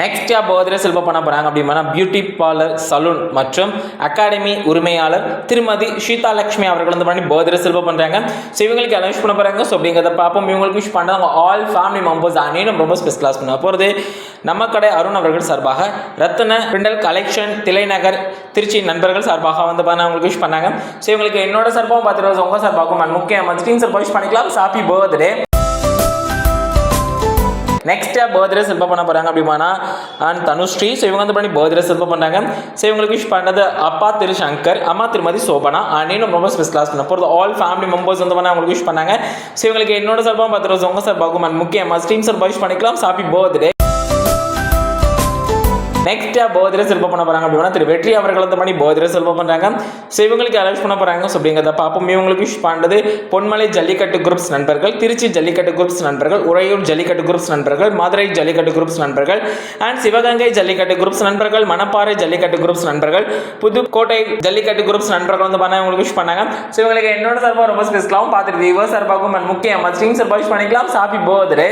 நெக்ஸ்ட்டாக job birthday பண்ண போகிறாங்க அப்படின்னா பியூட்டி பார்லர் சலூன் மற்றும் அகாடமி உரிமையாளர் திருமதி ஷீதா லட்சுமி அவர்கள் வந்து பண்ணி பர்த்டே செல்வம் பண்ணுறாங்க ஸோ இவங்களுக்கு அனௌன்ஸ் பண்ண போகிறாங்க ஸோ அப்படிங்கிறத பார்ப்போம். இவங்களுக்கு விஷ் பண்ணுறாங்க ஆல் ஃபேமிலி மெம்பர்ஸ் அனைவரும் ரொம்ப ஸ்பெஷல் கிளாஸ் பண்ண போகிறது நம்ம கடை அருண் அவர்கள் சார்பாக ரத்தன பிண்டல் கலெக்ஷன் திலைநகர் திருச்சி நண்பர்கள் சார்பாக வந்து பண்ண அவங்களுக்கு விஷ் பண்ணாங்க. ஸோ இவங்களுக்கு என்னோட சார்பாகவும் பார்த்துட்டு உங்கள் சார்பாகவும் and முக்கியமாக ஸ்க்ரீன் சார்பாக விஷ் பண்ணிக்கலாம். ஹாப்பி பர்த்டே நெக்ஸ்ட் பர்த்டே செல்ப பண்ண போறாங்க அப்படிமானா அண்ட் தனுஸ்ரீ. ஸோ இவங்க வந்து பண்ணி பர்த்டே செல்ப பண்ணாங்க? ஸோ இவங்களுக்கு விஷ் பண்ணது அப்பா திரு சங்கர் அம்மா திருமதி சோபனா அண்ணனும் ரொம்ப ஸ்பெஷல் கிளாஸ் பண்ண போகிறது ஆல் ஃபேமிலி மெம்பர்ஸ் வந்து பண்ண அவங்களுக்கு விஷ் பண்ணாங்க. ஸோ இவங்களுக்கு என்னோட சார்பாக பத்து ரோஸ் உங்க சார்பாகும் அண்ட் முக்கியமாக ஸ்ட்ரீம் சார் விஷ் பண்ணிக்கலாம் ஹாப்பி பர்த்டே நெக்ஸ்ட்டாக பர்த்டே செல்வம் பண்ண போகிறாங்க அப்படின்னா திரு வெற்றி அவர்கள் வந்து பண்ணி பர்த்டே செல்வம் பண்ணுறாங்க ஸோ இவங்களுக்கு அலௌஸ் பண்ண போகிறாங்க ஸோ அப்படிங்கிறத பார்ப்போம். இவங்களுக்கு விஷ் பண்ணுறது பொன்மலை ஜல்லிக்கட்டு குரூப்ஸ் நண்பர்கள் திருச்சி ஜல்லிக்கட்டு குரூப்ஸ் நண்பர்கள் உறையூர் ஜல்லிக்கட்டு குரூப்ஸ் நண்பர்கள் மதுரை ஜல்லிக்கட்டு குரூப்ஸ் நண்பர்கள் அண்ட் சிவகங்கை ஜல்லிக்கட்டு குரூப்ஸ் நண்பர்கள் மணப்பாறை ஜல்லிக்கட்டு குரூப்ஸ் நண்பர்கள் புதுக்கோட்டை ஜல்லிக்கட்டு குரூப்ஸ் நண்பர்கள் வந்து பண்ண உங்களுக்கு விஷ் பண்ணாங்க. ஸோ இவங்களுக்கு என்னோட சார்பாக ரொம்ப ஸ்பெஷலாகவும் பார்த்துட்டு விவர் சார்பாகவும் and முக்கியமாக ஸ்ட்ரீம் சார்பாக விஷ் பண்ணிக்கலாம். சாப்பி போதரே.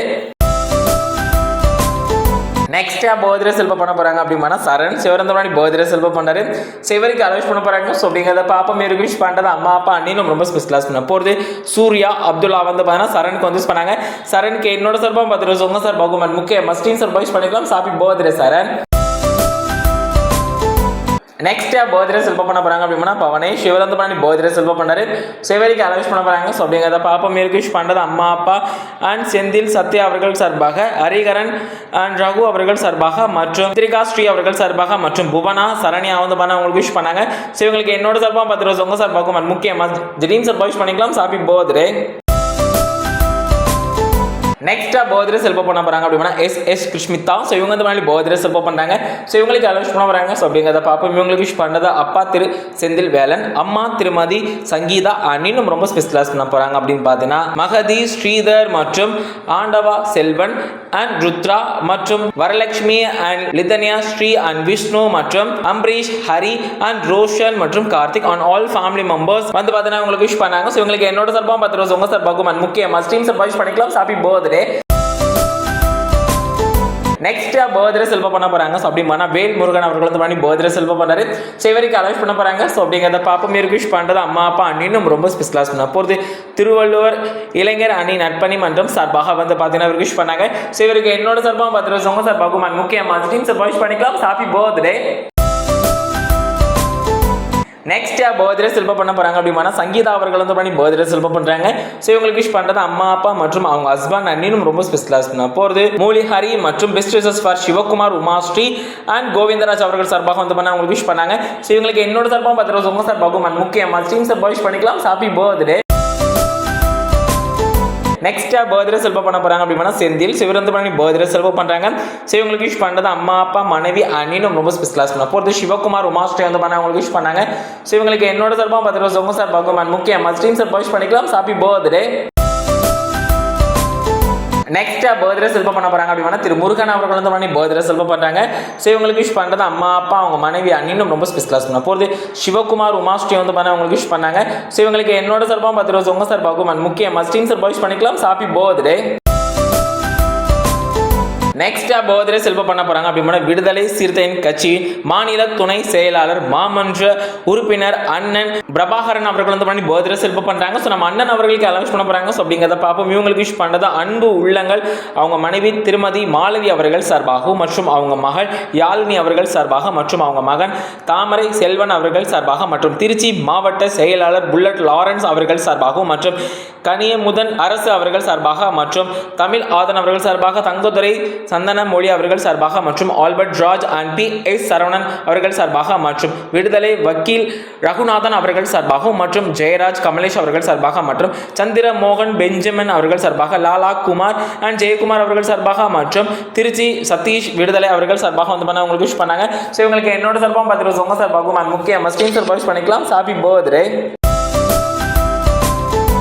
நெக்ஸ்ட்டாக போதிர செல்வம் பண்ண போகிறாங்க அப்படின்னா சரண். சிவரந்தமணி போதிர செல்வம் பண்ணாரு. சிவருக்கு அலோஸ் பண்ண போறாங்க. ஸோ அப்படிங்கிறத பாப்பா மேருக்கு விஷ் பண்ணுறது அம்மா அப்பா அண்ணிலும் ரொம்ப ஸ்பெஷல் கிளாஸ் பண்ண போகிறது சூர்யா அப்துல்லா வந்து பார்த்தீங்கன்னா சரணுக்கு வந்து பண்ணாங்க. சரணுக்கு என்னோட சார்பாக பார்த்துட்டு உங்க சார் பகுமன் முக்கிய மஸ்டீன் சார் விஷ் பண்ணிக்கலாம். ஹாப்பி போதிர சரண். நெக்ஸ்ட் பர்த்டே செல்ப பண்ண போறாங்க அப்படின்னா பவனே சிவரந்த பண்ணி பர்த்டே செல்ப பண்ணாரு சிவரிக்கு அலவிஷ் பண்ண போறாங்க. ஸோ அப்படிங்கிறத பாப்பா மேற்கு விஷ் பண்ணுறது அம்மா அப்பா அண்ட் செந்தில் சத்யா அவர்கள் சார்பாக ஹரிகரன் அண்ட் ரகு அவர்கள் சார்பாக மற்றும் திரிகா ஸ்ரீ அவர்கள் சார்பாக மற்றும் புவனா சரணியா வந்து பண்ண உங்களுக்கு விஷ் பண்ணாங்க. ஸோ இவங்களுக்கு என்னோட சார்பாக பத்து ரோஸ் உங்க சார்பாக முக்கியமாக திடீர்னு சார்பாக விஷ் பண்ணிக்கலாம். சாப்பி பர்த்டே நெக்ஸ்ட்டாக பர்த்டே செல்ப பண்ண போகிறாங்க அப்படின்னா எஸ் எஸ் கிருஷ்மிதா. ஸோ இவங்க வந்து மாதிரி பர்த்டே செல்ப பண்ணுறாங்க ஸோ இவங்களுக்கு அலௌஸ் பண்ண போகிறாங்க ஸோ அப்படிங்கிறத பார்ப்போம். இவங்களுக்கு விஷ் பண்ணது அப்பா திரு செந்தில் வேலன் அம்மா திருமதி சங்கீதா அண்ணினும் ரொம்ப ஸ்பெஷலாக பண்ண போகிறாங்க அப்படின்னு பார்த்தீங்கன்னா மகதி ஸ்ரீதர் மற்றும் ஆண்டவா செல்வன் அண்ட் ருத்ரா மற்றும் வரலட்சுமி அண்ட் லிதன்யா ஸ்ரீ அண்ட் விஷ்ணு மற்றும் அம்பரீஷ் ஹரி அண்ட் ரோஷன் மற்றும் Karthik on all family members வந்து பார்த்தீங்கன்னா உங்களுக்கு விஷ் பண்ணாங்க. ஸோ இவங்களுக்கு என்னோட சார்பாக பத்து ரோஸ் உங்கள் சார்பாகும் அண்ட் முக்கியமாக ஸ்ட்ரீம் சார்பாக விஷ் பண்ணிக்கலாம் ஹாப்பி பர்த்டே நெக்ஸ்ட் பர்த்டே செல்வ பண்ண போறாங்க. ஸோ அப்படின்னா வேல் முருகன் அவர்கள் வந்து பண்ணி பர்த்டே செல்வ பண்ணாரு சிவரிக்கு அலவுஸ் பண்ண போறாங்க. ஸோ அப்படிங்கிறத பாப்பா மேற்கு விஷ் பண்ணுறது அம்மா அப்பா அண்ணினும் ரொம்ப ஸ்பெஷலாக பண்ண போகிறது திருவள்ளுவர் இளைஞர் அணி நட்பணி மன்றம் சார்பாக வந்து பார்த்தீங்கன்னா விஷ் பண்ணாங்க. சிவருக்கு என்னோட சார்பாக பத்து வருஷம் சார் சார்பாகும் முக்கியமாக சார்பாக விஷ் பண்ணிக்கலாம். ஹாப்பி பர்த்டே நெக்ஸ்ட் பர்த்டே செல்ப பண்ண போறாங்க அப்படின்னா சங்கீதா அவர்கள் வந்து பண்ணி பர்த்டே செல்ப பண்றாங்க. ஸோ இவங்களுக்கு விஷ் பண்றது அம்மா அப்பா மற்றும் அவங்க ஹஸ்பண்ட் அண்ணினும் ரொம்ப ஸ்பெஷலாக பண்ண மூலி மூலிஹரி மற்றும் best wishes for Sivakumar Umasri and Govindaraj அவர்கள் சார்பாக வந்து பண்ண அவங்களுக்கு விஷ் பண்ணாங்க. ஸோ இவங்களுக்கு என்னோட சார்பாக பத்து ரூபா உங்க சார்பாகும் and முக்கியமாக ஸ்ட்ரீம் சார்பாக விஷ் பண்ணிக்கலாம் ஹாப்பி பர்த்டே நெக்ஸ்ட்டாக பர்த்டே செல்வம் பண்ண போகிறாங்க அப்படின்னா செந்தில் சிவரந்து பண்ணி பர்த்டே செல்வம் பண்ணுறாங்க ஸோ இவங்களுக்கு விஷ் பண்றது அம்மா அப்பா மனைவி அண்ணினும் ரொம்ப ஸ்பெஷலாக பண்ண போகிறது சிவகுமார் உமாஸ்ரீ வந்து பண்ண அவங்களுக்கு விஷ் பண்ணாங்க. ஸோ இவங்களுக்கு என்னோட சார்பாக பத்து ரோஸ் சார் சார்பாகும் and முக்கியமாக ஸ்ட்ரீம் சார் விஷ் பண்ணிக்கலாம். ஹாப்பி பர்த்டே நெக்ஸ்ட் பர்த்டே செல்ப பண்ண போறாங்க அப்படின்னா திரு முருகன் அவர்கள் வந்து பண்ணி பர்த்டே செல்ப பண்றாங்க. ஸோ இவங்களுக்கு விஷ் பண்றது அம்மா அப்பா அவங்க மனைவி அண்ணினும் ரொம்ப ஸ்பெஷலாக பண்ண போகிறது சிவகுமார் உமாஸ்ரீ வந்து பண்ண அவங்களுக்கு விஷ் பண்ணாங்க. ஸோ இவங்களுக்கு என்னோட சார்பாக பத்து ரோஸ் உங்க சார்பாகும் and முக்கியமாக ஸ்ட்ரீம் சார்பாக விஷ் பண்ணிக்கலாம். சாப்பி பர்த்டே நெக்ஸ்டா பர்த்டே செல்ப பண்ண போறாங்க. அப்படின்னா விடுதலை சிறுத்தையின் கட்சி மாநில துணை செயலாளர் மாமன்ற உறுப்பினர் அண்ணன் பிரபாகரன் அவர்கள் வந்து பண்ணி பர்த்டே செல்ப பண்றாங்க. ஸோ நம்ம அண்ணன் அவர்களுக்கு அலௌன்ஸ் பண்ண போறாங்க. ஸோ அப்படிங்கிறத பார்ப்போம். இவங்களுக்கு விஷ் பண்ணது அன்பு உள்ளங்கள் அவங்க மனைவி திருமதி மாலவி அவர்கள் சார்பாகவும் மற்றும் அவங்க மகள் யாழினி அவர்கள் சார்பாக மற்றும் அவங்க மகன் தாமரை செல்வன் அவர்கள் சார்பாக மற்றும் திருச்சி மாவட்ட செயலாளர் புல்லட் லாரன்ஸ் அவர்கள் சார்பாகவும் மற்றும் கனியமுதன் அரசு அவர்கள் சார்பாக மற்றும் தமிழ் ஆதன் அவர்கள் சார்பாக தங்கதுரை சந்தன மொழி அவர்கள் சார்பாக மற்றும் Albert Raj and B S Saravanan அவர்கள் சார்பாக மற்றும் விடுதலை வக்கீல் ரகுநாதன் அவர்கள் சார்பாகவும் மற்றும் ஜெயராஜ் கமலேஷ் அவர்கள் சார்பாக மற்றும் சந்திர மோகன் பெஞ்சமின் அவர்கள் சார்பாக லாலா குமார் அண்ட் ஜெயக்குமார் அவர்கள் சார்பாக மற்றும் திருச்சி சதீஷ் விடுதலை அவர்கள் சார்பாக வந்து பண்ண உங்களுக்கு விஷ் பண்ணாங்க. ஸோ இவங்களுக்கு என்னோட சார்பாகவும் பார்த்துட்டு ரோஸ் சார்பாகவும் அண்ட் முக்கிய மஸ்டீன் சார் wish பண்ணிக்கலாம். Happy birthday